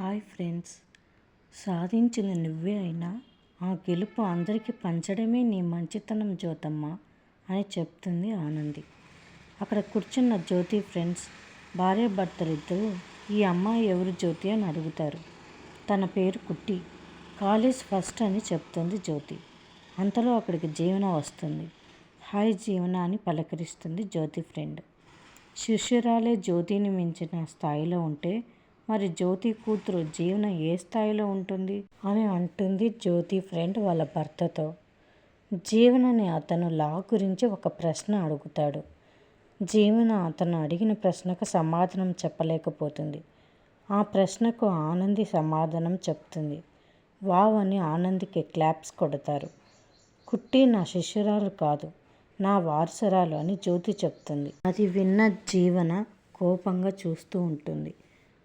Hi friends. సాధించిన నువ్వే అయినా ఆ గెలుపు అందరికీ పంచడమే నీ మంచితనం జ్యోతమ్మ అని చెప్తుంది ఆనంది. అక్కడ కూర్చున్న జ్యోతి ఫ్రెండ్స్ భార్యాభర్తలిద్దరూ ఈ అమ్మాయి ఎవరు జ్యోతి అని అడుగుతారు. తన పేరు కుట్టి కాలేజ్ ఫస్ట్ అని చెప్తుంది జ్యోతి. అంతలో అక్కడికి జీవన వస్తుంది. హాయ్ జీవన అని పలకరిస్తుంది జ్యోతి ఫ్రెండ్. శిష్యురాలే జ్యోతిని మించిన స్థాయిలో ఉంటే మరి జ్యోతి కూతురు జీవన ఏ స్థాయిలో ఉంటుంది? అని అంటుంది జ్యోతి ఫ్రెండ్ వాళ్ళ భర్తతో. జీవనని అతను లా గురించి ఒక ప్రశ్న అడుగుతాడు. జీవన అతను అడిగిన ప్రశ్నకు సమాధానం చెప్పలేకపోతుంది. ఆ ప్రశ్నకు ఆనంది సమాధానం చెప్తుంది. వావ్ అని ఆనందికి క్లాప్స్ కొడతారు. కుట్టి నా శిష్యురాలు కాదు నా వారసురాలు అని జ్యోతి చెప్తుంది. అది విన్న జీవన కోపంగా చూస్తూ ఉంటుంది.